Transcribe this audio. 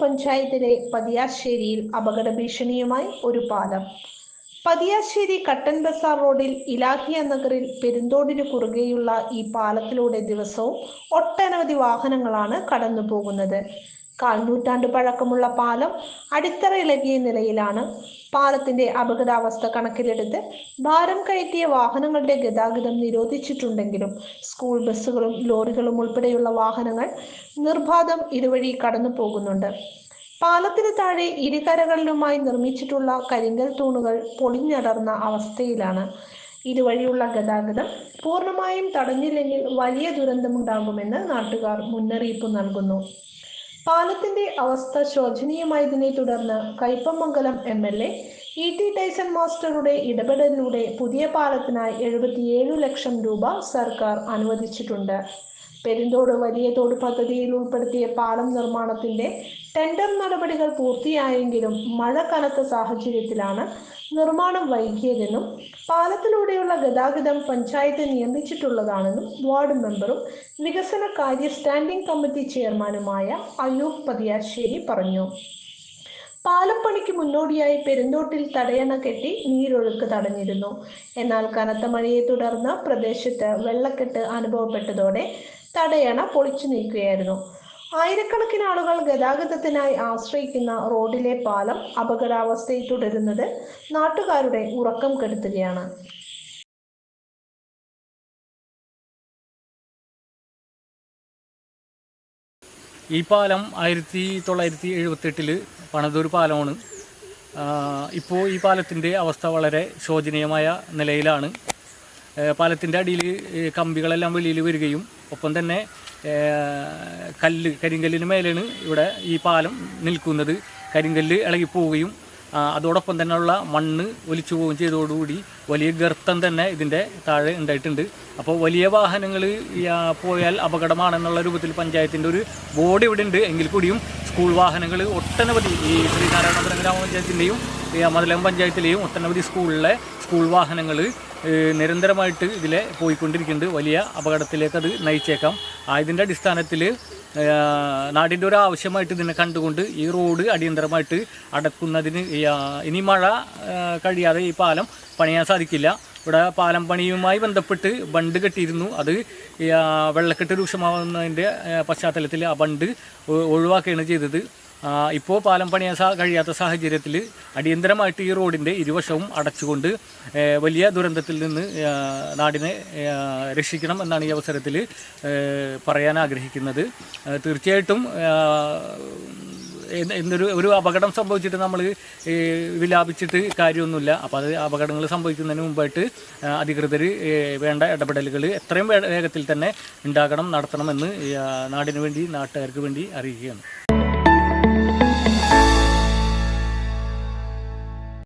പഞ്ചായത്തിലെ പതിയാശ്ശേരിയിൽ അപകട ഭീഷണിയുമായി ഒരു പാലം. പതിയാശ്ശേരി കട്ടൻ ബസാർ റോഡിൽ ഇലാഹിയ നഗറിൽ പെരുന്തോടിന് കുറുകെയുള്ള ഈ പാലത്തിലൂടെ ദിവസവും ഒട്ടനവധി വാഹനങ്ങളാണ് കടന്നു പോകുന്നത് കാൽനൂറ്റാണ്ട് പഴക്കമുള്ള പാലം അടിത്തറ ഇളകിയ നിലയിലാണ് പാലത്തിന്റെ അപകടാവസ്ഥ കണക്കിലെടുത്ത് ഭാരം കയറ്റിയ വാഹനങ്ങളുടെ ഗതാഗതം നിരോധിച്ചിട്ടുണ്ടെങ്കിലും സ്കൂൾ ബസ്സുകളും ലോറികളും ഉൾപ്പെടെയുള്ള വാഹനങ്ങൾ നിർബാധം ഇതുവഴി കടന്നു പോകുന്നുണ്ട്. പാലത്തിന് താഴെ ഇരുകരകളിലുമായി നിർമ്മിച്ചിട്ടുള്ള കരിങ്കൽ തൂണുകൾ പൊളിഞ്ഞടർന്ന അവസ്ഥയിലാണ്. ഇതുവഴിയുള്ള ഗതാഗതം പൂർണമായും തടഞ്ഞില്ലെങ്കിൽ വലിയ ദുരന്തമുണ്ടാകുമെന്ന് നാട്ടുകാർ മുന്നറിയിപ്പ് നൽകുന്നു. പാലത്തിന്റെ അവസ്ഥ ശോചനീയമായതിനെ തുടർന്ന് Kaipamangalam M L A E T Tyson മാസ്റ്ററുടെ ഇടപെടലിലൂടെ പുതിയ പാലത്തിനായി എഴുപത്തിയേഴു ലക്ഷം രൂപ സർക്കാർ അനുവദിച്ചിട്ടുണ്ട്. പെരുന്തോട് വലിയ തോട് പദ്ധതിയിൽ ഉൾപ്പെടുത്തിയ പാലം നിർമ്മാണത്തിന്റെ ടെൻഡർ നടപടികൾ പൂർത്തിയായെങ്കിലും മഴ കനത്ത സാഹചര്യത്തിലാണ് നിർമ്മാണം വൈകിയതെന്നും പാലത്തിലൂടെയുള്ള ഗതാഗതം പഞ്ചായത്ത് നിയന്ത്രിച്ചിട്ടുള്ളതാണെന്നും വാർഡ് മെമ്പറും വികസന കാര്യ സ്റ്റാൻഡിംഗ് കമ്മിറ്റി ചെയർമാനുമായ അയ്യൂബ് പതിയാശ്ശേരി പറഞ്ഞു. പാലപ്പണിക്ക് മുന്നോടിയായി പെരുന്തോട്ടിൽ തടയണ കെട്ടി നീരൊഴുക്ക് തടഞ്ഞിരുന്നു. എന്നാൽ കനത്ത മഴയെ തുടർന്ന് പ്രദേശത്ത് വെള്ളക്കെട്ട് അനുഭവപ്പെട്ടതോടെ തടയണ പൊളിച്ചു നീക്കുകയായിരുന്നു. ആയിരക്കണക്കിന് ആളുകൾ ഗതാഗതത്തിനായി ആശ്രയിക്കുന്ന റോഡിലെ പാലം അപകടാവസ്ഥയിൽ തുടരുന്നത് നാട്ടുകാരുടെ ഉറക്കം കെടുത്തുകയാണ്. ഈ പാലം ആയിരത്തി തൊള്ളായിരത്തി എഴുപത്തെട്ടിൽ പണിതൊരു പാലമാണ്. ഇപ്പോൾ ഈ പാലത്തിന്റെ അവസ്ഥ വളരെ ശോചനീയമായ നിലയിലാണ്. പാലത്തിന്റെ അടിയിൽ കമ്പികളെല്ലാം വെളിയിൽ വരികയും ഒപ്പം തന്നെ കല്ല് കരിങ്കല്ലിന് മേലാണ് ഇവിടെ ഈ പാലം നിൽക്കുന്നത്. കരിങ്കല്ല് ഇളകിപ്പോവുകയും ആ, അതോടൊപ്പം തന്നെയുള്ള മണ്ണ് ഒലിച്ചു പോവുകയും ചെയ്തതോടുകൂടി വലിയ ഗർത്തം തന്നെ ഇതിന്റെ താഴെ ഉണ്ടായിട്ടുണ്ട്. അപ്പോൾ വലിയ വാഹനങ്ങൾ പോയാൽ അപകടമാണെന്നുള്ള രൂപത്തിൽ പഞ്ചായത്തിന്റെ ഒരു ബോർഡ് ഇവിടെ ഉണ്ട്. എങ്കിൽ കൂടിയും സ്കൂൾ വാഹനങ്ങൾ ഒട്ടനവധി ഈ ശ്രീനാരായണപുരം ഗ്രാമപഞ്ചായത്തിന്റെയും ഈ അമതലം പഞ്ചായത്തിലെയും ഒട്ടനവധി സ്കൂളിലെ സ്കൂൾ വാഹനങ്ങൾ നിരന്തരമായിട്ട് ഇതിലെ പോയിക്കൊണ്ടിരിക്കുന്നുണ്ട്. വലിയ അപകടത്തിലേക്ക് അത് നയിച്ചേക്കാം. ആയതിന്റെ അടിസ്ഥാനത്തിൽ നാടിന്റെ ഒരു ആവശ്യമായിട്ട് ഇതിനെ കണ്ടുകൊണ്ട് ഈ റോഡ് അടിയന്തരമായിട്ട് അടക്കുന്നതിന് ഇനി മഴ കഴിയാതെ ഈ പാലം പണിയാൻ സാധിക്കില്ല. ഇവിടെ പാലം പണിയുമായി ബന്ധപ്പെട്ട് ബണ്ട് കെട്ടിയിരുന്നു. അത് വെള്ളക്കെട്ട് രൂക്ഷമാവുന്നതിന്റെ പശ്ചാത്തലത്തിൽ ആ ബണ്ട് ഒഴിവാക്കുകയാണ് ചെയ്തത്. ഇപ്പോൾ പാലം പണിയാൻ കഴിയാത്ത സാഹചര്യത്തിൽ അടിയന്തരമായിട്ട് ഈ റോഡിന്റെ ഇരുവശവും അടച്ചുകൊണ്ട് വലിയ ദുരന്തത്തിൽ നിന്ന് നാടിനെ രക്ഷിക്കണം എന്നാണ് ഈ അവസരത്തിൽ പറയാൻ ആഗ്രഹിക്കുന്നത്. തീർച്ചയായിട്ടും എന്തൊരു ഒരു അപകടം സംഭവിച്ചിട്ട് നമ്മൾ വിലാപിച്ചിട്ട് കാര്യമൊന്നുമില്ല. അപ്പോൾ അത് അപകടങ്ങൾ സംഭവിക്കുന്നതിന് മുമ്പായിട്ട് അധികൃതർ വേണ്ട ഇടപെടലുകൾ എത്രയും വേഗത്തിൽ തന്നെ ഉണ്ടാകണം നടത്തണമെന്ന് നാടിന് വേണ്ടി നാട്ടുകാർക്ക് വേണ്ടി അറിയിക്കുകയാണ്.